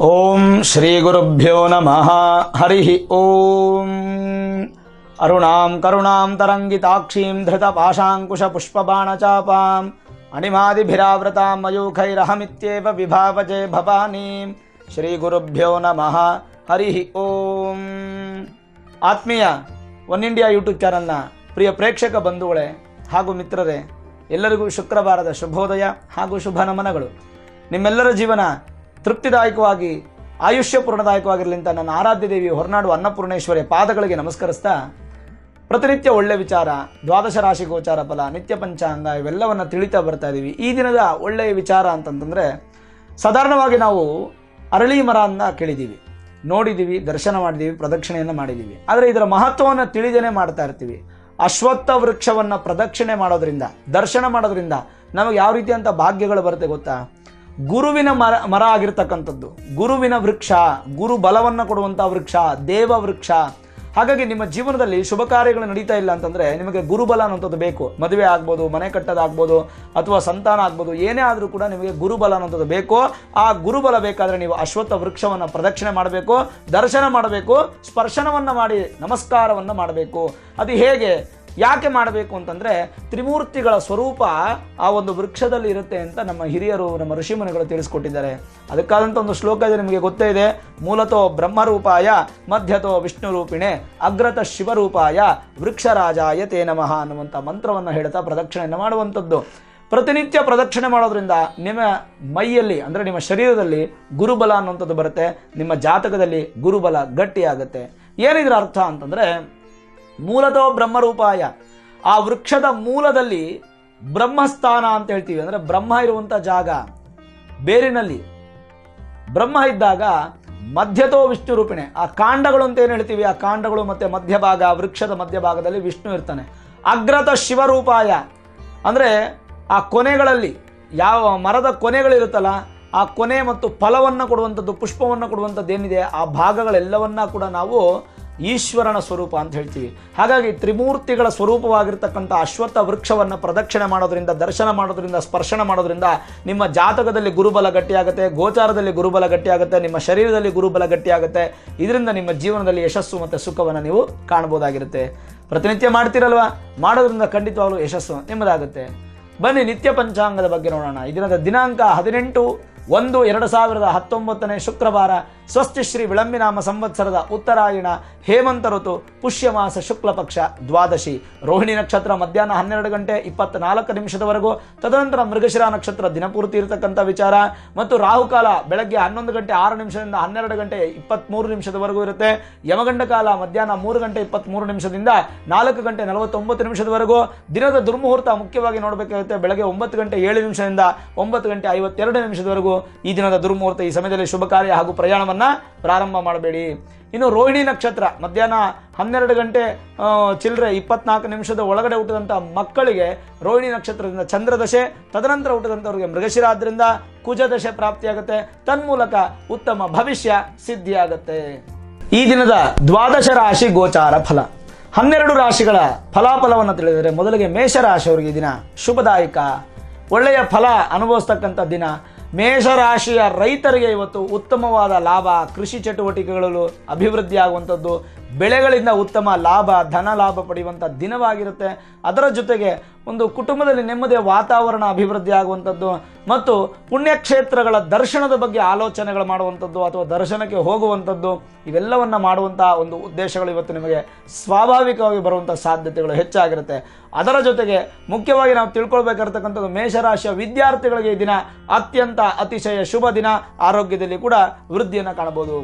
ಓಂ ಶ್ರೀ ಗುರುಭ್ಯೋ ನಮಃ. ಹರಿ ಓಂ. ಅರುಣಾಂ ಕರುಣಾಂ ತರಂಗಿತಾಕ್ಷೀಂ ಧೃತ ಪಾಶಾಂಕುಶ ಪುಷ್ಪಬಾಣಚಾಪಾಂ ಅಣಿಮಾದಿಭಿರಾವೃತಾಂ ಮಯೂಖೈರಹಮಿತ್ಯೇವ ವಿಭಾವಜೆ ಭವಾನೀಂ. ಶ್ರೀ ಗುರುಭ್ಯೋ ನಮಃ. ಹರಿ ಓಂ. ಆತ್ಮೀಯ ಒನ್ ಇಂಡಿಯಾ ಯೂಟ್ಯೂಬ್ ಚಾನಲ್ನ ಪ್ರಿಯ ಪ್ರೇಕ್ಷಕ ಬಂಧುಗಳೇ ಹಾಗೂ ಮಿತ್ರರೇ, ಎಲ್ಲರಿಗೂ ಶುಕ್ರವಾರದ ಶುಭೋದಯ ಹಾಗೂ ಶುಭ ನಮನಗಳು. ನಿಮ್ಮೆಲ್ಲರ ಜೀವನ ತೃಪ್ತಿದಾಯಕವಾಗಿ, ಆಯುಷ್ಯಪೂರ್ಣದಾಯಕವಾಗಿರಲಿ ಅಂತ ನನ್ನ ಆರಾಧ್ಯ ದೇವಿ ಹೊರನಾಡು ಅನ್ನಪೂರ್ಣೇಶ್ವರಿ ಪಾದಗಳಿಗೆ ನಮಸ್ಕರಿಸ್ತಾ, ಪ್ರತಿನಿತ್ಯ ಒಳ್ಳೆ ವಿಚಾರ, ದ್ವಾದಶ ರಾಶಿ ಗೋಚಾರ ಫಲ, ನಿತ್ಯ ಪಂಚಾಂಗ ಇವೆಲ್ಲವನ್ನು ತಿಳಿತಾ ಬರ್ತಾ ಇದ್ದೀವಿ ಈ ದಿನದ ಒಳ್ಳೆಯ ವಿಚಾರ ಅಂತಂತಂದರೆ, ಸಾಧಾರಣವಾಗಿ ನಾವು ಅರಳಿ ಮರವನ್ನು ಕೇಳಿದ್ದೀವಿ ನೋಡಿದ್ದೀವಿ ದರ್ಶನ ಮಾಡಿದ್ದೀವಿ ಪ್ರದಕ್ಷಿಣೆಯನ್ನು ಮಾಡಿದ್ದೀವಿ ಆದರೆ ಇದರ ಮಹತ್ವವನ್ನು ತಿಳಿದೇನೆ ಮಾಡ್ತಾ ಇರ್ತೀವಿ. ಅಶ್ವತ್ಥ ವೃಕ್ಷವನ್ನು ಪ್ರದಕ್ಷಿಣೆ ಮಾಡೋದ್ರಿಂದ, ದರ್ಶನ ಮಾಡೋದ್ರಿಂದ ನಮಗೆ ಯಾವ ರೀತಿಯಂಥ ಭಾಗ್ಯಗಳು ಬರುತ್ತೆ ಗೊತ್ತಾ? ಗುರುವಿನ ಮರ ಮರ ಆಗಿರ್ತಕ್ಕಂಥದ್ದು. ಗುರುವಿನ ವೃಕ್ಷ, ಗುರು ಬಲವನ್ನು ಕೊಡುವಂಥ ವೃಕ್ಷ, ದೇವ ವೃಕ್ಷ. ಹಾಗಾಗಿ ನಿಮ್ಮ ಜೀವನದಲ್ಲಿ ಶುಭ ಕಾರ್ಯಗಳು ನಡೀತಾ ಇಲ್ಲ ಅಂತಂದ್ರೆ ನಿಮಗೆ ಗುರುಬಲ ಅನ್ನೋಂಥದ್ದು ಬೇಕು. ಮದುವೆ ಆಗ್ಬೋದು, ಮನೆ ಕಟ್ಟೋದಾಗ್ಬೋದು ಅಥವಾ ಸಂತಾನ ಆಗ್ಬೋದು, ಏನೇ ಆದರೂ ಕೂಡ ನಿಮಗೆ ಗುರುಬಲ ಅನ್ನೋಂಥದ್ದು ಬೇಕು. ಆ ಗುರುಬಲ ಬೇಕಾದರೆ ನೀವು ಅಶ್ವತ್ಥ ವೃಕ್ಷವನ್ನು ಪ್ರದಕ್ಷಿಣೆ ಮಾಡಬೇಕು, ದರ್ಶನ ಮಾಡಬೇಕು, ಸ್ಪರ್ಶನವನ್ನು ಮಾಡಿ, ನಮಸ್ಕಾರವನ್ನು ಮಾಡಬೇಕು. ಅದು ಹೇಗೆ? ಯಾಕೆ ಮಾಡಬೇಕು ಅಂತಂದ್ರೆ ತ್ರಿಮೂರ್ತಿಗಳ ಸ್ವರೂಪ ಆ ಒಂದು ವೃಕ್ಷದಲ್ಲಿ ಇರುತ್ತೆ ಅಂತ ನಮ್ಮ ಹಿರಿಯರು, ನಮ್ಮ ಋಷಿಮುನಿಗಳು ತಿಳಿಸ್ಕೊಟ್ಟಿದ್ದಾರೆ. ಅದಕ್ಕಾದಂಥ ಒಂದು ಶ್ಲೋಕ ಇದೆ ನಿಮಗೆ ಗೊತ್ತೇ ಇದೆ. ಮೂಲತೋ ಬ್ರಹ್ಮರೂಪಾಯ, ಮಧ್ಯತೋ ವಿಷ್ಣು ರೂಪಿಣೆ ಅಗ್ರತ ಶಿವರೂಪಾಯ, ವೃಕ್ಷರಾಜಾಯ ತೇ ನಮಃ ಅನ್ನುವಂಥ ಮಂತ್ರವನ್ನು ಹೇಳ್ತಾ ಪ್ರದಕ್ಷಿಣೆಯನ್ನು ಮಾಡುವಂಥದ್ದು. ಪ್ರತಿನಿತ್ಯ ಪ್ರದಕ್ಷಿಣೆ ಮಾಡೋದ್ರಿಂದ ನಿಮ್ಮ ಮೈಯಲ್ಲಿ, ಅಂದರೆ ನಿಮ್ಮ ಶರೀರದಲ್ಲಿ ಗುರುಬಲ ಅನ್ನುವಂಥದ್ದು ಬರುತ್ತೆ. ನಿಮ್ಮ ಜಾತಕದಲ್ಲಿ ಗುರುಬಲ ಗಟ್ಟಿಯಾಗುತ್ತೆ. ಏನಿದ್ರ ಅರ್ಥ ಅಂತಂದರೆ ಮೂಲತೋ ಬ್ರಹ್ಮರೂಪಾಯ. ಆ ವೃಕ್ಷದ ಮೂಲದಲ್ಲಿ ಬ್ರಹ್ಮಸ್ಥಾನ ಅಂತ ಹೇಳ್ತೀವಿ. ಅಂದರೆ ಬ್ರಹ್ಮ ಇರುವಂಥ ಜಾಗ. ಬೇರಿನಲ್ಲಿ ಬ್ರಹ್ಮ ಇದ್ದಾಗ ಮಧ್ಯತೋ ವಿಷ್ಣು ರೂಪಿಣೆ. ಆ ಕಾಂಡಗಳು ಅಂತ ಏನು ಹೇಳ್ತೀವಿ? ಆ ಕಾಂಡಗಳು ಮತ್ತೆ ಮಧ್ಯಭಾಗ ವೃಕ್ಷದ ಮಧ್ಯಭಾಗದಲ್ಲಿ ವಿಷ್ಣು ಇರ್ತಾನೆ. ಅಗ್ರತ ಶಿವರೂಪಾಯ. ಅಂದರೆ ಆ ಕೊನೆಗಳಲ್ಲಿ ಯಾವ ಮರದ ಕೊನೆಗಳಿರುತ್ತಲ್ಲ, ಆ ಕೊನೆ ಮತ್ತು ಫಲವನ್ನು ಕೊಡುವಂಥದ್ದು, ಪುಷ್ಪವನ್ನು ಕೊಡುವಂಥದ್ದು ಏನಿದೆ? ಆ ಭಾಗಗಳೆಲ್ಲವನ್ನ ಕೂಡ ನಾವು ಈಶ್ವರನ ಸ್ವರೂಪ ಅಂತ ಹೇಳ್ತೀವಿ. ಹಾಗಾಗಿ ತ್ರಿಮೂರ್ತಿಗಳ ಸ್ವರೂಪವಾಗಿರ್ತಕ್ಕಂಥ ಅಶ್ವತ್ಥ ವೃಕ್ಷವನ್ನು ಪ್ರದಕ್ಷಿಣೆ ಮಾಡೋದ್ರಿಂದ, ದರ್ಶನ ಮಾಡೋದ್ರಿಂದ, ಸ್ಪರ್ಶನ ಮಾಡೋದ್ರಿಂದ ನಿಮ್ಮ ಜಾತಕದಲ್ಲಿ ಗುರುಬಲ ಗಟ್ಟಿಯಾಗುತ್ತೆ, ಗೋಚಾರದಲ್ಲಿ ಗುರುಬಲ ಗಟ್ಟಿಯಾಗುತ್ತೆ, ನಿಮ್ಮ ಶರೀರದಲ್ಲಿ ಗುರುಬಲ ಗಟ್ಟಿಯಾಗುತ್ತೆ. ಇದರಿಂದ ನಿಮ್ಮ ಜೀವನದಲ್ಲಿ ಯಶಸ್ಸು ಮತ್ತು ಸುಖವನ್ನು ನೀವು ಕಾಣ್ಬೋದಾಗಿರುತ್ತೆ. ಪ್ರತಿನಿತ್ಯ ಮಾಡ್ತೀರಲ್ವಾ? ಮಾಡೋದ್ರಿಂದ ಖಂಡಿತವಾಗಲೂ ಯಶಸ್ಸು ನಿಮ್ಮದಾಗುತ್ತೆ. ಬನ್ನಿ ನಿತ್ಯ ಪಂಚಾಂಗದ ಬಗ್ಗೆ ನೋಡೋಣ. ದಿನದ ದಿನಾಂಕ ಹದಿನೆಂಟು ಒಂದು ಎರಡು ಸಾವಿರದ ಹತ್ತೊಂಬತ್ತನೇ ಶುಕ್ರವಾರ. ಸ್ವಸ್ತಿ ಶ್ರೀ ವಿಳಂಬಿನಾಮ ಸಂವತ್ಸರದ ಉತ್ತರಾಯಣ ಹೇಮಂತ ಋತು, ಪುಷ್ಯಮಾಸ ಶುಕ್ಲ ಪಕ್ಷ ದ್ವಾದಶಿ, ರೋಹಿಣಿ ನಕ್ಷತ್ರ ಮಧ್ಯಾಹ್ನ ಹನ್ನೆರಡು ಗಂಟೆ ಇಪ್ಪತ್ನಾಲ್ಕು ನಿಮಿಷದವರೆಗೂ, ತದನಂತರ ಮೃಗಶಿರ ನಕ್ಷತ್ರ ದಿನಪೂರ್ತಿ ಇರತಕ್ಕಂಥ ವಿಚಾರ, ಮತ್ತು ರಾಹುಕಾಲ ಬೆಳಗ್ಗೆ ಹನ್ನೊಂದು ಗಂಟೆ ಆರು ನಿಮಿಷದಿಂದ ಹನ್ನೆರಡು ಗಂಟೆ ಇಪ್ಪತ್ತ್ಮೂರು ನಿಮಿಷದವರೆಗೂ ಇರುತ್ತೆ. ಯಮಗಂಡ ಕಾಲ ಮಧ್ಯಾಹ್ನ ಮೂರು ಗಂಟೆ ಇಪ್ಪತ್ತ್ಮೂರು ನಿಮಿಷದಿಂದ ನಾಲ್ಕು ಗಂಟೆ ನಲವತ್ತೊಂಬತ್ತು ನಿಮಿಷದವರೆಗೂ, ದಿನದ ದುರ್ಮುಹೂರ್ತ ಮುಖ್ಯವಾಗಿ ನೋಡಬೇಕಾಗುತ್ತೆ, ಬೆಳಗ್ಗೆ ಒಂಬತ್ತು ಗಂಟೆ ಏಳು ನಿಮಿಷದಿಂದ ಒಂಬತ್ತು ಗಂಟೆ ಐವತ್ತೆರಡು ನಿಮಿಷದವರೆಗೂ, ಈ ದಿನದ ದುರ್ಮುಹೂರ್ತ ಈ ಸಮಯದಲ್ಲಿ ಶುಭ ಕಾರ್ಯ ಹಾಗೂ ಪ್ರಯಾಣವನ್ನು ಪ್ರಾರಂಭ ಮಾಡಬೇಡಿ. ಇನ್ನು ರೋಹಿಣಿ ನಕ್ಷತ್ರ, ಮಧ್ಯಾಹ್ನ ಹನ್ನೆರಡು ಗಂಟೆ ಚಿಲ್ಲರೆ ಇಪ್ಪತ್ನಾಲ್ಕು ನಿಮಿಷದ ಒಳಗಡೆ ಹುಟ್ಟಿದಂಥ ಮಕ್ಕಳಿಗೆ ರೋಹಿಣಿ ನಕ್ಷತ್ರದಿಂದ ಚಂದ್ರದಶೆ, ತದನಂತರ ಹುಟ್ಟಿದಂಥವ್ರಿಗೆ ಮೃಗಶಿರ ಆದ್ದರಿಂದ ಕುಜದಶೆ ಪ್ರಾಪ್ತಿಯಾಗುತ್ತೆ. ತನ್ಮೂಲಕ ಉತ್ತಮ ಭವಿಷ್ಯ ಸಿದ್ಧಿಯಾಗುತ್ತೆ. ಈ ದಿನದ ದ್ವಾದಶ ರಾಶಿ ಗೋಚಾರ ಫಲ. ಹನ್ನೆರಡು ರಾಶಿಗಳ ಫಲಾಫಲವನ್ನು ತಿಳಿದರೆ ಮೊದಲಿಗೆ ಮೇಷರಾಶಿಯವರಿಗೆ ಈ ದಿನ ಶುಭದಾಯಕ, ಒಳ್ಳೆಯ ಫಲ ಅನುಭವಿಸ್ತಕ್ಕಂಥ ದಿನ. ಮೇಷರಾಶಿಯ ರೈತರಿಗೆ ಇವತ್ತು ಉತ್ತಮವಾದ ಲಾಭ. ಕೃಷಿ ಚಟುವಟಿಕೆಗಳಲ್ಲೂ ಅಭಿವೃದ್ಧಿ ಆಗುವಂಥದ್ದು ಬೆಳೆಗಳಿಂದ ಉತ್ತಮ ಲಾಭ, ಧನ ಲಾಭ ಪಡೆಯುವಂಥ ದಿನವಾಗಿರುತ್ತೆ. ಅದರ ಜೊತೆಗೆ ಒಂದು ಕುಟುಂಬದಲ್ಲಿ ನೆಮ್ಮದಿಯ ವಾತಾವರಣ ಅಭಿವೃದ್ಧಿ ಆಗುವಂಥದ್ದು ಮತ್ತು ಪುಣ್ಯಕ್ಷೇತ್ರಗಳ ದರ್ಶನದ ಬಗ್ಗೆ ಆಲೋಚನೆಗಳು ಮಾಡುವಂಥದ್ದು ಅಥವಾ ದರ್ಶನಕ್ಕೆ ಹೋಗುವಂಥದ್ದು, ಇವೆಲ್ಲವನ್ನು ಮಾಡುವಂಥ ಒಂದು ಉದ್ದೇಶಗಳು ಇವತ್ತು ನಿಮಗೆ ಸ್ವಾಭಾವಿಕವಾಗಿ ಬರುವಂಥ ಸಾಧ್ಯತೆಗಳು ಹೆಚ್ಚಾಗಿರುತ್ತೆ. ಅದರ ಜೊತೆಗೆ ಮುಖ್ಯವಾಗಿ ನಾವು ತಿಳ್ಕೊಳ್ಬೇಕಾಗಿರ್ತಕ್ಕಂಥದ್ದು ಮೇಷರಾಶಿಯ ವಿದ್ಯಾರ್ಥಿಗಳಿಗೆ ಈ ದಿನ ಅತ್ಯಂತ ಅತಿಶಯ ಶುಭ ದಿನ. ಆರೋಗ್ಯದಲ್ಲಿ ಕೂಡ ವೃದ್ಧಿಯನ್ನು ಕಾಣಬಹುದು.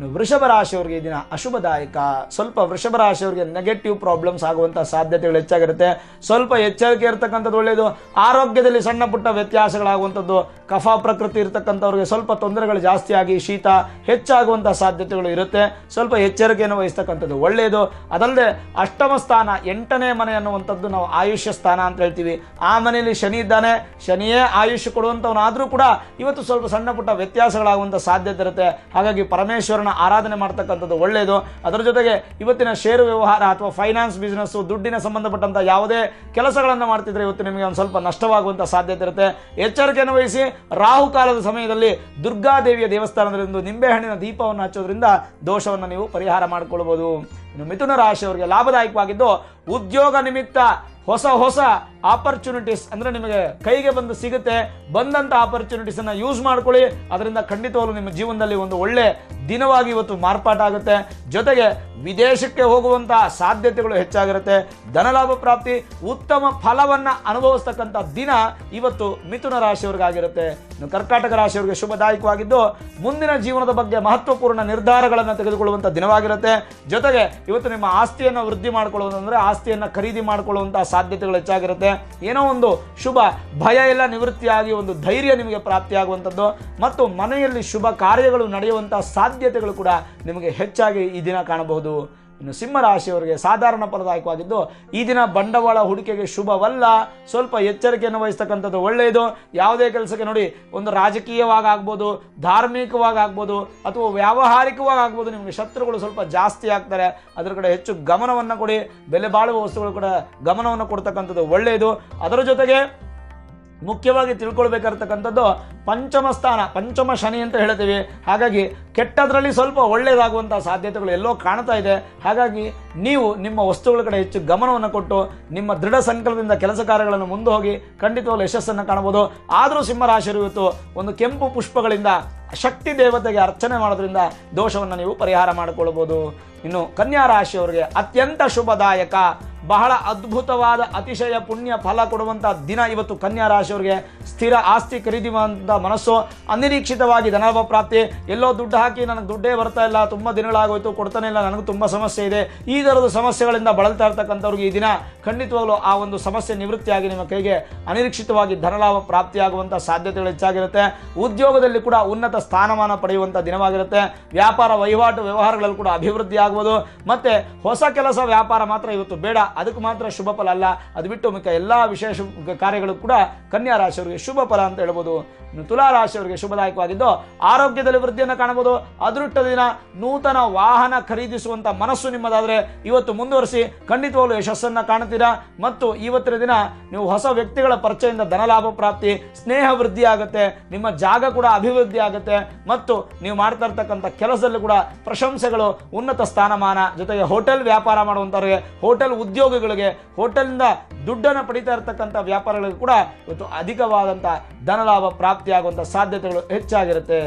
ವೃಷಭ ರಾಶಿಯವ್ರಿಗೆ ಈ ದಿನ ಅಶುಭದಾಯಕ. ಸ್ವಲ್ಪ ವೃಷಭ ರಾಶಿಯವ್ರಿಗೆ ನೆಗೆಟಿವ್ ಪ್ರಾಬ್ಲಮ್ಸ್ ಆಗುವಂಥ ಸಾಧ್ಯತೆಗಳು ಹೆಚ್ಚಾಗಿರುತ್ತೆ. ಸ್ವಲ್ಪ ಎಚ್ಚರಿಕೆ ಇರತಕ್ಕಂಥದ್ದು ಒಳ್ಳೆಯದು ಆರೋಗ್ಯದಲ್ಲಿ ಸಣ್ಣ ಪುಟ್ಟ ವ್ಯತ್ಯಾಸಗಳಾಗುವಂಥದ್ದು. ಕಫ ಪ್ರಕೃತಿ ಇರತಕ್ಕಂಥವ್ರಿಗೆ ಸ್ವಲ್ಪ ತೊಂದರೆಗಳು ಜಾಸ್ತಿ ಆಗಿ ಶೀತ ಹೆಚ್ಚಾಗುವಂಥ ಸಾಧ್ಯತೆಗಳು ಇರುತ್ತೆ. ಸ್ವಲ್ಪ ಎಚ್ಚರಿಕೆಯನ್ನು ವಹಿಸ್ತಕ್ಕಂಥದ್ದು ಒಳ್ಳೆಯದು ಅದಲ್ಲದೆ ಅಷ್ಟಮ ಸ್ಥಾನ, ಎಂಟನೇ ಮನೆ ಅನ್ನುವಂಥದ್ದು ನಾವು ಆಯುಷ್ಯ ಸ್ಥಾನ ಅಂತ ಹೇಳ್ತೀವಿ. ಆ ಮನೆಯಲ್ಲಿ ಶನಿ ಇದ್ದಾನೆ. ಶನಿಯೇ ಆಯುಷ್ಯ ಕೊಡುವಂಥವನಾದರೂ ಕೂಡ ಇವತ್ತು ಸ್ವಲ್ಪ ಸಣ್ಣ ಪುಟ್ಟ ವ್ಯತ್ಯಾಸಗಳಾಗುವಂಥ ಸಾಧ್ಯತೆ ಇರುತ್ತೆ. ಹಾಗಾಗಿ ಪರಮೇಶ್ವರನ ಈಶ್ವರನ ಆರಾಧನೆ ಮಾಡ್ತಕ್ಕಂಥದ್ದು ಒಳ್ಳೆಯದು ಅದರ ಜೊತೆಗೆ ಇವತ್ತಿನ ಷೇರು ವ್ಯವಹಾರ ಅಥವಾ ಫೈನಾನ್ಸ್ ಬಿಸ್ನೆಸ್ಸು ದುಡ್ಡಿನ ಸಂಬಂಧಪಟ್ಟಂಥ ಯಾವುದೇ ಕೆಲಸಗಳನ್ನು ಮಾಡ್ತಿದ್ರೆ ಇವತ್ತು ನಿಮಗೆ ಒಂದು ಸ್ವಲ್ಪ ನಷ್ಟವಾಗುವಂಥ ಸಾಧ್ಯತೆ ಇರುತ್ತೆ. ಎಚ್ಚರಿಕೆಯನ್ನು ವಹಿಸಿ ರಾಹುಕಾಲದ ಸಮಯದಲ್ಲಿ ದುರ್ಗಾದೇವಿಯ ದೇವಸ್ಥಾನದಲ್ಲಿಂದು ನಿಂಬೆಹಣ್ಣಿನ ದೀಪವನ್ನು ಹಚ್ಚೋದ್ರಿಂದ ದೋಷವನ್ನು ನೀವು ಪರಿಹಾರ ಮಾಡಿಕೊಳ್ಬೋದು. ಇನ್ನು ಮಿಥುನ ರಾಶಿಯವರಿಗೆ ಲಾಭದಾಯಕವಾಗಿದ್ದು, ಉದ್ಯೋಗ ನಿಮಿತ್ತ ಹೊಸ ಹೊಸ ಆಪರ್ಚುನಿಟೀಸ್ ಅಂದರೆ ನಿಮಗೆ ಕೈಗೆ ಬಂದು ಸಿಗುತ್ತೆ. ಬಂದಂಥ ಆಪರ್ಚುನಿಟೀಸನ್ನು ಯೂಸ್ ಮಾಡ್ಕೊಳ್ಳಿ. ಅದರಿಂದ ಖಂಡಿತವಾಗ್ಲೂ ನಿಮ್ಮ ಜೀವನದಲ್ಲಿ ಒಂದು ಒಳ್ಳೆ ದಿನವಾಗಿ ಇವತ್ತು ಮಾರ್ಪಾಟಾಗುತ್ತೆ. ಜೊತೆಗೆ ವಿದೇಶಕ್ಕೆ ಹೋಗುವಂತಹ ಸಾಧ್ಯತೆಗಳು ಹೆಚ್ಚಾಗಿರುತ್ತೆ. ಧನಲಾಭ ಪ್ರಾಪ್ತಿ ಉತ್ತಮ ಫಲವನ್ನು ಅನುಭವಿಸ್ತಕ್ಕಂಥ ದಿನ ಇವತ್ತು ಮಿಥುನ ರಾಶಿಯವರಿಗಾಗಿರುತ್ತೆ. ಕರ್ಕಾಟಕ ರಾಶಿಯವರಿಗೆ ಶುಭದಾಯಕವಾಗಿದ್ದು ಮುಂದಿನ ಜೀವನದ ಬಗ್ಗೆ ಮಹತ್ವಪೂರ್ಣ ನಿರ್ಧಾರಗಳನ್ನು ತೆಗೆದುಕೊಳ್ಳುವಂಥ ದಿನವಾಗಿರುತ್ತೆ. ಜೊತೆಗೆ ಇವತ್ತು ನಿಮ್ಮ ಆಸ್ತಿಯನ್ನು ವೃದ್ಧಿ ಮಾಡ್ಕೊಳ್ಳೋದಂದ್ರೆ ಆಸ್ತಿಯನ್ನು ಖರೀದಿ ಮಾಡಿಕೊಳ್ಳುವಂಥ ಸಾಧ್ಯತೆಗಳು ಹೆಚ್ಚಾಗಿರುತ್ತೆ. ಏನೋ ಒಂದು ಶುಭ, ಭಯ ಎಲ್ಲ ನಿವೃತ್ತಿಯಾಗಿ ಒಂದು ಧೈರ್ಯ ನಿಮಗೆ ಪ್ರಾಪ್ತಿಯಾಗುವಂಥದ್ದು. ಮತ್ತು ಮನೆಯಲ್ಲಿ ಶುಭ ಕಾರ್ಯಗಳು ನಡೆಯುವಂಥ ಸಾಧ್ಯತೆಗಳು ಕೂಡ ನಿಮಗೆ ಹೆಚ್ಚಾಗಿ ಈ ದಿನ ಕಾಣಬಹುದು. ಇನ್ನು ಸಿಂಹ ರಾಶಿಯವರಿಗೆ ಸಾಧಾರಣ ಫಲದಾಯಕವಾಗಿದ್ದು, ಈ ದಿನ ಬಂಡವಾಳ ಹೂಡಿಕೆಗೆ ಶುಭವಲ್ಲ. ಸ್ವಲ್ಪ ಎಚ್ಚರಿಕೆಯನ್ನು ವಹಿಸ್ತಕ್ಕಂಥದ್ದು ಒಳ್ಳೆಯದು. ಯಾವುದೇ ಕೆಲಸಕ್ಕೆ ನೋಡಿ, ಒಂದು ರಾಜಕೀಯವಾಗಿ ಆಗ್ಬೋದು ಧಾರ್ಮಿಕವಾಗಿ ಆಗ್ಬೋದು ಅಥವಾ ವ್ಯಾವಹಾರಿಕವಾಗಿ ಆಗ್ಬೋದು ನಿಮಗೆ ಶತ್ರುಗಳು ಸ್ವಲ್ಪ ಜಾಸ್ತಿ ಆಗ್ತಾರೆ. ಅದರ ಕಡೆ ಹೆಚ್ಚು ಗಮನವನ್ನು ಕೊಡಿ. ಬೆಲೆ ಬಾಳುವ ವಸ್ತುಗಳು ಕೂಡ ಗಮನವನ್ನು ಕೊಡ್ತಕ್ಕಂಥದ್ದು ಒಳ್ಳೆಯದು. ಅದರ ಜೊತೆಗೆ ಮುಖ್ಯವಾಗಿ ತಿಳ್ಕೊಳ್ಬೇಕಾಗಿರ್ತಕ್ಕಂಥದ್ದು ಪಂಚಮ ಸ್ಥಾನ, ಪಂಚಮ ಶನಿ ಅಂತ ಹೇಳ್ತೀವಿ. ಹಾಗಾಗಿ ಕೆಟ್ಟದ್ರಲ್ಲಿ ಸ್ವಲ್ಪ ಒಳ್ಳೆಯದಾಗುವಂಥ ಸಾಧ್ಯತೆಗಳು ಎಲ್ಲೋ ಕಾಣ್ತಾ ಇದೆ. ಹಾಗಾಗಿ ನೀವು ನಿಮ್ಮ ವಸ್ತುಗಳ ಕಡೆ ಹೆಚ್ಚು ಗಮನವನ್ನು ಕೊಟ್ಟು ನಿಮ್ಮ ದೃಢ ಸಂಕಲ್ಪದಿಂದ ಕೆಲಸ ಕಾರ್ಯಗಳನ್ನು ಮುಂದೆ ಹೋಗಿ ಖಂಡಿತವಾಗಲೂ ಯಶಸ್ಸನ್ನು ಕಾಣಬಹುದು. ಆದರೂ ಸಿಂಹರಾಶಿಯರು ಇವತ್ತು ಒಂದು ಕೆಂಪು ಪುಷ್ಪಗಳಿಂದ ಶಕ್ತಿ ದೇವತೆಗೆ ಅರ್ಚನೆ ಮಾಡೋದ್ರಿಂದ ದೋಷವನ್ನು ನೀವು ಪರಿಹಾರ ಮಾಡಿಕೊಳ್ಬೋದು ಇನ್ನು ಕನ್ಯಾ ರಾಶಿಯವರಿಗೆ ಅತ್ಯಂತ ಶುಭದಾಯಕ ಬಹಳ ಅದ್ಭುತವಾದ ಅತಿಶಯ ಪುಣ್ಯ ಫಲ ಕೊಡುವಂಥ ದಿನ ಇವತ್ತು ಕನ್ಯಾ ರಾಶಿಯವರಿಗೆ. ಸ್ಥಿರ ಆಸ್ತಿ ಖರೀದಿಸುವಂಥ ಮನಸ್ಸು, ಅನಿರೀಕ್ಷಿತವಾಗಿ ಧನಲಾಭ ಪ್ರಾಪ್ತಿ. ಎಲ್ಲೋ ದುಡ್ಡು ಹಾಕಿ ನನಗೆ ದುಡ್ಡೇ ಬರ್ತಾ ಇಲ್ಲ, ತುಂಬ ದಿನಗಳಾಗೋಯ್ತು, ಕೊಡ್ತಾನೆ ಇಲ್ಲ, ನನಗೂ ತುಂಬ ಸಮಸ್ಯೆ ಇದೆ. ಈ ಥರದ ಸಮಸ್ಯೆಗಳಿಂದ ಬಳಲ್ತಾ ಇರ್ತಕ್ಕಂಥವ್ರಿಗೆ ಈ ದಿನ ಖಂಡಿತವಾಗಲೂ ಆ ಒಂದು ಸಮಸ್ಯೆ ನಿವೃತ್ತಿಯಾಗಿ ನಿಮ್ಮ ಕೈಗೆ ಅನಿರೀಕ್ಷಿತವಾಗಿ ಧನಲಾಭ ಪ್ರಾಪ್ತಿಯಾಗುವಂಥ ಸಾಧ್ಯತೆಗಳು ಹೆಚ್ಚಾಗಿರುತ್ತೆ. ಉದ್ಯೋಗದಲ್ಲಿ ಕೂಡ ಉನ್ನತ ಸ್ಥಾನಮಾನ ಪಡೆಯುವಂಥ ದಿನವಾಗಿರುತ್ತೆ. ವ್ಯಾಪಾರ ವಹಿವಾಟು ವ್ಯವಹಾರಗಳಲ್ಲಿ ಕೂಡ ಅಭಿವೃದ್ಧಿ ಆಗ್ಬೋದು ಮತ್ತು ಹೊಸ ಕೆಲಸ ವ್ಯಾಪಾರ ಮಾತ್ರ ಇವತ್ತು ಬೇಡ. ಅದಕ್ಕೆ ಮಾತ್ರ ಶುಭ ಫಲ ಅಲ್ಲ. ಅದು ಬಿಟ್ಟು ಮಿಕ್ಕ ಎಲ್ಲ ವಿಶೇಷ ಕಾರ್ಯಗಳು ಕೂಡ ಕನ್ಯಾ ರಾಶಿಯವರಿಗೆ ಶುಭ ಫಲ ಅಂತ ಹೇಳ್ಬೋದು. ತುಲಾ ರಾಶಿಯವರಿಗೆ ಶುಭದಾಯಕವಾಗಿದ್ದು ಆರೋಗ್ಯದಲ್ಲಿ ವೃದ್ಧಿಯನ್ನು ಕಾಣಬಹುದು. ಅದೃಷ್ಟ ದಿನ ನೂತನ ವಾಹನ ಖರೀದಿಸುವಂಥ ಮನಸ್ಸು ನಿಮ್ಮದಾದರೆ ಇವತ್ತು ಮುಂದುವರಿಸಿ ಖಂಡಿತವಾಗಲೂ ಯಶಸ್ಸನ್ನು ಕಾಣುತ್ತೀರಾ? ಮತ್ತು ಇವತ್ತಿನ ದಿನ ನೀವು ಹೊಸ ವ್ಯಕ್ತಿಗಳ ಪರಿಚಯದಿಂದ ಧನಲಾಭ ಪ್ರಾಪ್ತಿ, ಸ್ನೇಹ ವೃದ್ಧಿ ಆಗುತ್ತೆ. ನಿಮ್ಮ ಜಾಗ ಕೂಡ ಅಭಿವೃದ್ಧಿ ಆಗುತ್ತೆ. ಮತ್ತು ನೀವು ಮಾಡ್ತಾ ಇರ್ತಕ್ಕಂಥ ಕೆಲಸದಲ್ಲಿ ಕೂಡ ಪ್ರಶಂಸೆಗಳು ಉನ್ನತ ಸ್ಥಾನಮಾನ. ಜೊತೆಗೆ ಹೋಟೆಲ್ ವ್ಯಾಪಾರ ಮಾಡುವಂಥವ್ರಿಗೆ, ಹೋಟೆಲ್ ಉದ್ಯೋಗಿಗಳಿಗೆ ಹೋಟೆಲ್ನಿಂದ ದುಡ್ಡನ್ನು ಪಡಿತಾ ಇರತಕ್ಕಂಥ ವ್ಯಾಪಾರಗಳಿಗೆ ಕೂಡ ಇವತ್ತು ಅಧಿಕವಾದಂಥ ಧನಲಾಭ ಪ್ರಾಪ್ತಿಯಾಗುವಂಥ ಸಾಧ್ಯತೆಗಳು ಹೆಚ್ಚಾಗಿರುತ್ತೆ.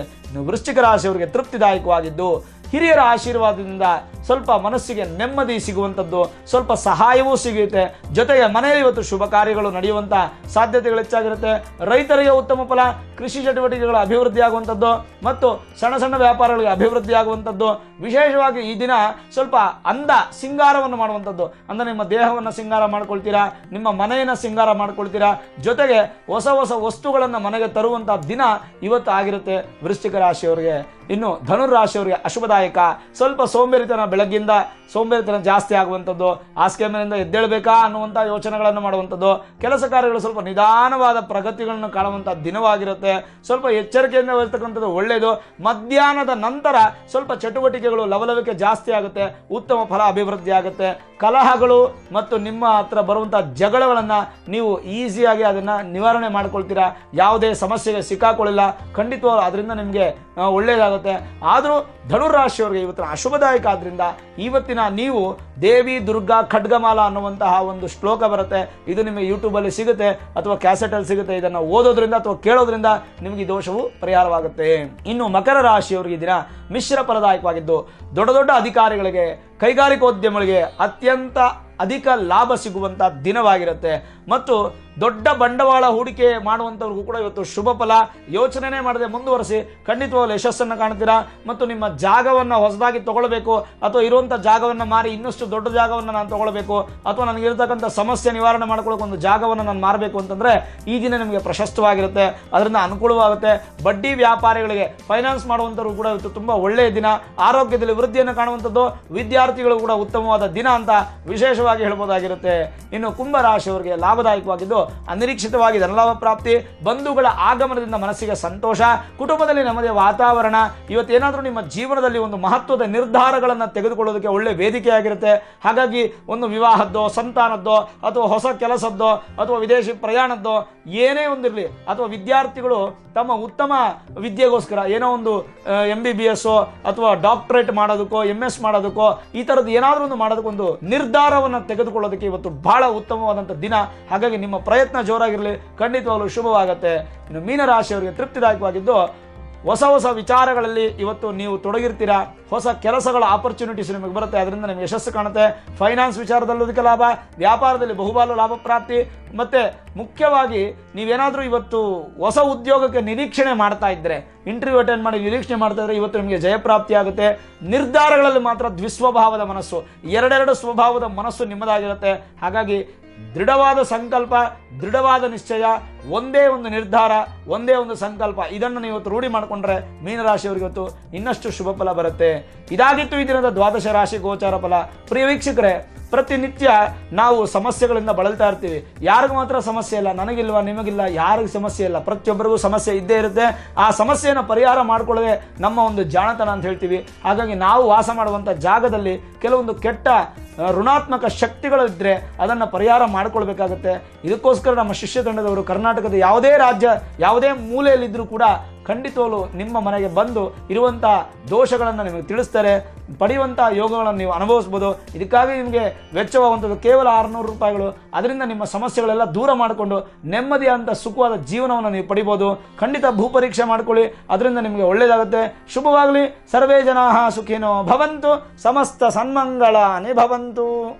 ವೃಶ್ಚಿಕ ರಾಶಿಯವರಿಗೆ ತೃಪ್ತಿದಾಯಕವಾಗಿದ್ದು ಹಿರಿಯರ ಆಶೀರ್ವಾದದಿಂದ ಸ್ವಲ್ಪ ಮನಸ್ಸಿಗೆ ನೆಮ್ಮದಿ ಸಿಗುವಂಥದ್ದು, ಸ್ವಲ್ಪ ಸಹಾಯವೂ ಸಿಗುತ್ತೆ. ಜೊತೆಗೆ ಮನೆಯಲ್ಲಿ ಇವತ್ತು ಶುಭ ಕಾರ್ಯಗಳು ನಡೆಯುವಂಥ ಸಾಧ್ಯತೆಗಳು ಹೆಚ್ಚಾಗಿರುತ್ತೆ. ರೈತರಿಗೆ ಉತ್ತಮ ಫಲ, ಕೃಷಿ ಚಟುವಟಿಕೆಗಳ ಅಭಿವೃದ್ಧಿ ಆಗುವಂಥದ್ದು ಮತ್ತು ಸಣ್ಣ ಸಣ್ಣ ವ್ಯಾಪಾರಗಳಿಗೆ ಅಭಿವೃದ್ಧಿ ಆಗುವಂಥದ್ದು. ವಿಶೇಷವಾಗಿ ಈ ದಿನ ಸ್ವಲ್ಪ ಅಂದ ಸಿಂಗಾರವನ್ನು ಮಾಡುವಂಥದ್ದು. ಅಂದರೆ ನಿಮ್ಮ ದೇಹವನ್ನು ಸಿಂಗಾರ ಮಾಡ್ಕೊಳ್ತೀರಾ? ನಿಮ್ಮ ಮನೆಯನ್ನು ಸಿಂಗಾರ ಮಾಡ್ಕೊಳ್ತೀರಾ? ಜೊತೆಗೆ ಹೊಸ ಹೊಸ ವಸ್ತುಗಳನ್ನು ಮನೆಗೆ ತರುವಂಥ ದಿನ ಇವತ್ತು ಆಗಿರುತ್ತೆ. ವೃಶ್ಚಿಕ ರಾಶಿಯವರಿಗೆ ಇನ್ನು ಧನುರಾಶಿಯವರಿಗೆ ಅಶುಭದಾಯಕ. ಸ್ವಲ್ಪ ಸೋಂಬೇರಿತನ ಬೆಳಗ್ಗಿಂದ ಸೋಂಬೇರಿತನ ಜಾಸ್ತಿ ಆಗುವಂಥದ್ದು. ಹಾಸಿಗೆ ಮೇಲಿಂದ ಎದ್ದೇಳಬೇಕಾ ಅನ್ನುವಂಥ ಯೋಚನೆಗಳನ್ನು ಮಾಡುವಂಥದ್ದು. ಕೆಲಸ ಕಾರ್ಯಗಳು ಸ್ವಲ್ಪ ನಿಧಾನವಾದ ಪ್ರಗತಿಗಳನ್ನು ಕಾಣುವಂಥ ದಿನವಾಗಿರುತ್ತೆ. ಸ್ವಲ್ಪ ಎಚ್ಚರಿಕೆಯಿಂದ ಇರತಕ್ಕಂಥದ್ದು ಒಳ್ಳೆಯದು. ಮಧ್ಯಾಹ್ನದ ನಂತರ ಸ್ವಲ್ಪ ಚಟುವಟಿಕೆಗಳು ಲವಲವಿಕೆ ಜಾಸ್ತಿ ಆಗುತ್ತೆ. ಉತ್ತಮ ಫಲ ಅಭಿವೃದ್ಧಿ ಆಗುತ್ತೆ. ಕಲಹಗಳು ಮತ್ತು ನಿಮ್ಮ ಹತ್ರ ಬರುವಂಥ ಜಗಳಗಳನ್ನು ನೀವು ಈಸಿಯಾಗಿ ಅದನ್ನು ನಿವಾರಣೆ ಮಾಡ್ಕೊಳ್ತೀರಾ? ಯಾವುದೇ ಸಮಸ್ಯೆಗೆ ಸಿಕ್ಕಾಕೊಳ್ಳಿಲ್ಲ. ಖಂಡಿತವಾಗ್ಲೂ ಅದರಿಂದ ನಿಮಗೆ ಆ, ಒಳ್ಳೆಯದಾಗುತ್ತೆ ಆದರೂ ಧನುರಾಶಿಯವರಿಗೆ ಇವತ್ತಿನ ಅಶುಭದಾಯಕ ಆದ್ದರಿಂದ ಇವತ್ತಿನ ನೀವು ದೇವಿ, ದುರ್ಗಾ, ಖಡ್ಗಮಾಲ ಅನ್ನುವಂತಹ ಒಂದು ಶ್ಲೋಕ ಬರುತ್ತೆ. ಇದು ನಿಮಗೆ ಯೂಟ್ಯೂಬಲ್ಲಿ ಸಿಗುತ್ತೆ ಅಥವಾ ಕ್ಯಾಸೆಟಲ್ಲಿ ಸಿಗುತ್ತೆ. ಇದನ್ನು ಓದೋದ್ರಿಂದ ಅಥವಾ ಕೇಳೋದ್ರಿಂದ ನಿಮಗೆ ಈ ದೋಷವು ಪರಿಹಾರವಾಗುತ್ತೆ. ಇನ್ನು ಮಕರ ರಾಶಿಯವರಿಗೆ ದಿನ ಮಿಶ್ರ ಫಲದಾಯಕವಾಗಿದ್ದು ದೊಡ್ಡ ದೊಡ್ಡ ಅಧಿಕಾರಿಗಳಿಗೆ ಕೈಗಾರಿಕೋದ್ಯಮಗಳಿಗೆ ಅತ್ಯಂತ ಅಧಿಕ ಲಾಭ ಸಿಗುವಂಥ ದಿನವಾಗಿರುತ್ತೆ. ಮತ್ತು ದೊಡ್ಡ ಬಂಡವಾಳ ಹೂಡಿಕೆ ಮಾಡುವಂಥವ್ರಿಗೂ ಕೂಡ ಇವತ್ತು ಶುಭ ಫಲ. ಯೋಚನೆನೇ ಮಾಡದೆ ಮುಂದುವರಿಸಿ ಖಂಡಿತವಾಗಲು ಯಶಸ್ಸನ್ನು ಕಾಣ್ತೀರಾ? ಮತ್ತು ನಿಮ್ಮ ಜಾಗವನ್ನು ಹೊಸದಾಗಿ ತಗೊಳ್ಬೇಕು. ಅಥವಾ ಇರುವಂಥ ಜಾಗವನ್ನು ಮಾರಿ ಇನ್ನಷ್ಟು ದೊಡ್ಡ ಜಾಗವನ್ನು ನಾನು ತಗೊಳ್ಬೇಕು. ಅಥವಾ ನನಗಿರ್ತಕ್ಕಂಥ ಸಮಸ್ಯೆ ನಿವಾರಣೆ ಮಾಡ್ಕೊಳ್ಳೋಕೆ ಒಂದು ಜಾಗವನ್ನು ನಾನು ಮಾರಬೇಕು ಅಂತಂದರೆ ಈ ದಿನ ನಿಮಗೆ ಪ್ರಶಸ್ತವಾಗಿರುತ್ತೆ. ಅದರಿಂದ ಅನುಕೂಲವಾಗುತ್ತೆ. ಬಡ್ಡಿ ವ್ಯಾಪಾರಿಗಳಿಗೆ ಫೈನಾನ್ಸ್ ಮಾಡುವಂಥವ್ರು ಕೂಡ ಇವತ್ತು ತುಂಬ ಒಳ್ಳೆಯ ದಿನ. ಆರೋಗ್ಯದಲ್ಲಿ ವೃದ್ಧಿಯನ್ನು ಕಾಣುವಂಥದ್ದು ವಿದ್ಯಾರ್ಥಿಗಳು ಕೂಡ ಉತ್ತಮವಾದ ದಿನ ಅಂತ ವಿಶೇಷವಾಗಿ ಹೇಳ್ಬೋದಾಗಿರುತ್ತೆ ಇನ್ನು ಕುಂಭರಾಶಿಯವರಿಗೆ ಲಾಭದಾಯಕವಾಗಿದ್ದು, ಅನಿರೀಕ್ಷಿತವಾಗಿ ಧನಲಾಭ ಪ್ರಾಪ್ತಿ, ಬಂಧುಗಳ ಆಗಮನದಿಂದ ಮನಸ್ಸಿಗೆ ಸಂತೋಷ, ಕುಟುಂಬದಲ್ಲಿ ನಮ್ಮದೇ ವಾತಾವರಣ ಇವತ್ತೇನಾದರೂ ನಿಮ್ಮ ಜೀವನದಲ್ಲಿ ಒಂದು ಮಹತ್ವದ ನಿರ್ಧಾರಗಳನ್ನು ತೆಗೆದುಕೊಳ್ಳೋದಕ್ಕೆ ಒಳ್ಳೆ ವೇದಿಕೆಯಾಗಿರುತ್ತೆ. ಹಾಗಾಗಿ ಒಂದು ವಿವಾಹದ್ದೋ, ಸಂತಾನದ್ದೋ, ಅಥವಾ ಹೊಸ ಕೆಲಸದ್ದೋ, ಅಥವಾ ವಿದೇಶಿ ಪ್ರಯಾಣದ್ದೋ, ಏನೇ ಒಂದಿರಲಿ, ಅಥವಾ ವಿದ್ಯಾರ್ಥಿಗಳು ತಮ್ಮ ಉತ್ತಮ ವಿದ್ಯೆಗೋಸ್ಕರ ಏನೋ ಒಂದು ಎಂ ಬಿ ಬಿ ಎಸ್ಸೋ ಅಥವಾ ಡಾಕ್ಟರೇಟ್ ಮಾಡೋದಕ್ಕೋ ಎಂ ಎಸ್ ಮಾಡೋದಕ್ಕೋ ಈ ಥರದ್ದು ಏನಾದರೂ ಒಂದು ಮಾಡೋದಕ್ಕೊಂದು ನಿರ್ಧಾರವನ್ನು ತೆಗೆದುಕೊಳ್ಳೋದಕ್ಕೆ ಇವತ್ತು ಬಹಳ ಉತ್ತಮವಾದಂಥ ದಿನ. ಹಾಗಾಗಿ ನಿಮ್ಮ ಪ್ರಯತ್ನ ಜೋರಾಗಿರಲಿ. ಖಂಡಿತವಾಗಲೂ ಶುಭವಾಗುತ್ತೆ. ಇನ್ನು ಮೀನರಾಶಿಯವರಿಗೆ ತೃಪ್ತಿದಾಯಕವಾಗಿದ್ದು ಹೊಸ ಹೊಸ ವಿಚಾರಗಳಲ್ಲಿ ಇವತ್ತು ನೀವು ತೊಡಗಿರ್ತೀರಾ? ಹೊಸ ಕೆಲಸಗಳ ಆಪರ್ಚುನಿಟೀಸ್ ನಿಮಗೆ ಬರುತ್ತೆ. ಅದರಿಂದ ನಿಮಗೆ ಯಶಸ್ಸು ಕಾಣುತ್ತೆ. ಫೈನಾನ್ಸ್ ವಿಚಾರದಲ್ಲೂ ಅದಕ್ಕೆ ಲಾಭ. ವ್ಯಾಪಾರದಲ್ಲಿ ಬಹುಪಾಲು ಲಾಭ ಪ್ರಾಪ್ತಿ. ಮತ್ತು ಮುಖ್ಯವಾಗಿ ನೀವೇನಾದರೂ ಇವತ್ತು ಹೊಸ ಉದ್ಯೋಗಕ್ಕೆ ನಿರೀಕ್ಷಣೆ ಮಾಡ್ತಾ ಇದ್ದರೆ ಇಂಟರ್ವ್ಯೂ ಅಟೆಂಡ್ ಮಾಡಿ ನಿರೀಕ್ಷಣೆ ಮಾಡ್ತಾ ಇದ್ದರೆ ಇವತ್ತು ನಿಮಗೆ ಜಯಪ್ರಾಪ್ತಿ ಆಗುತ್ತೆ. ನಿರ್ಧಾರಗಳಲ್ಲಿ ಮಾತ್ರ ದ್ವಿಸ್ವಭಾವದ ಮನಸ್ಸು. ಎರಡೆರಡು ಸ್ವಭಾವದ ಮನಸ್ಸು ನಿಮ್ಮದಾಗಿರುತ್ತೆ. ಹಾಗಾಗಿ ದೃಢವಾದ ಸಂಕಲ್ಪ, ದೃಢವಾದ ನಿಶ್ಚಯ, ಒಂದೇ ಒಂದು ನಿರ್ಧಾರ, ಒಂದೇ ಒಂದು ಸಂಕಲ್ಪ, ಇದನ್ನು ನೀವು ಇವತ್ತು ರೂಢಿ ಮಾಡಿಕೊಂಡ್ರೆ ಮೀನರಾಶಿಯವರಿಗೆ ಇವತ್ತು ಇನ್ನಷ್ಟು ಶುಭ ಫಲ ಬರುತ್ತೆ. ಇದಾಗಿತ್ತು ಈ ದಿನದ ದ್ವಾದಶ ರಾಶಿ ಗೋಚಾರ ಫಲ. ಪ್ರಿಯ ವೀಕ್ಷಕರೇ, ಪ್ರತಿನಿತ್ಯ ನಾವು ಸಮಸ್ಯೆಗಳಿಂದ ಬಳಲ್ತಾ ಇರ್ತೀವಿ. ಯಾರಿಗೂ ಮಾತ್ರ ಸಮಸ್ಯೆ ಇಲ್ಲ, ನನಗಿಲ್ವಾ, ನಿಮಗಿಲ್ಲ, ಯಾರಿಗೂ ಸಮಸ್ಯೆ ಇಲ್ಲ. ಪ್ರತಿಯೊಬ್ಬರಿಗೂ ಸಮಸ್ಯೆ ಇದ್ದೇ ಇರುತ್ತೆ. ಆ ಸಮಸ್ಯೆಯನ್ನು ಪರಿಹಾರ ಮಾಡಿಕೊಳ್ಳದೆ ನಮ್ಮ ಒಂದು ಜಾಣತನ ಅಂತ ಹೇಳ್ತೀವಿ. ಹಾಗಾಗಿ ನಾವು ವಾಸ ಮಾಡುವಂಥ ಜಾಗದಲ್ಲಿ ಕೆಲವೊಂದು ಕೆಟ್ಟ ಋಣಾತ್ಮಕ ಶಕ್ತಿಗಳಿದ್ದರೆ ಅದನ್ನು ಪರಿಹಾರ ಮಾಡಿಕೊಳ್ಬೇಕಾಗತ್ತೆ. ಇದಕ್ಕೋಸ್ಕರ ನಮ್ಮ ಶಿಷ್ಯ ತಂಡದವರು ಕರ್ನಾಟಕದ ಯಾವುದೇ ರಾಜ್ಯ, ಯಾವುದೇ ಮೂಲೆಯಲ್ಲಿದ್ದರೂ ಕೂಡ ಖಂಡಿತವಾಗ್ಲೂ ನಿಮ್ಮ ಮನೆಗೆ ಬಂದು ಇರುವಂಥ ದೋಷಗಳನ್ನು ನಿಮಗೆ ತಿಳಿಸ್ತಾರೆ. ಪಡೆಯುವಂಥ ಯೋಗಗಳನ್ನು ನೀವು ಅನುಭವಿಸ್ಬೋದು. ಇದಕ್ಕಾಗಿ ನಿಮಗೆ ವೆಚ್ಚವಾಗುವಂಥದ್ದು ಕೇವಲ ಆರುನೂರು ರೂಪಾಯಿಗಳು. ಅದರಿಂದ ನಿಮ್ಮ ಸಮಸ್ಯೆಗಳೆಲ್ಲ ದೂರ ಮಾಡಿಕೊಂಡು ನೆಮ್ಮದಿಯಾದಂಥ ಸುಖವಾದ ಜೀವನವನ್ನು ನೀವು ಪಡಿಬೋದು. ಖಂಡಿತ ಭೂಪರೀಕ್ಷೆ ಮಾಡ್ಕೊಳ್ಳಿ. ಅದರಿಂದ ನಿಮಗೆ ಒಳ್ಳೆಯದಾಗುತ್ತೆ ಶುಭವಾಗಲಿ. ಸರ್ವೇ ಜನಾ ಸುಖಿನೋ ಭವಂತು. ಸಮಸ್ತ ಸನ್ಮಂಗಳಾನಿ ಭವಂತು. ンド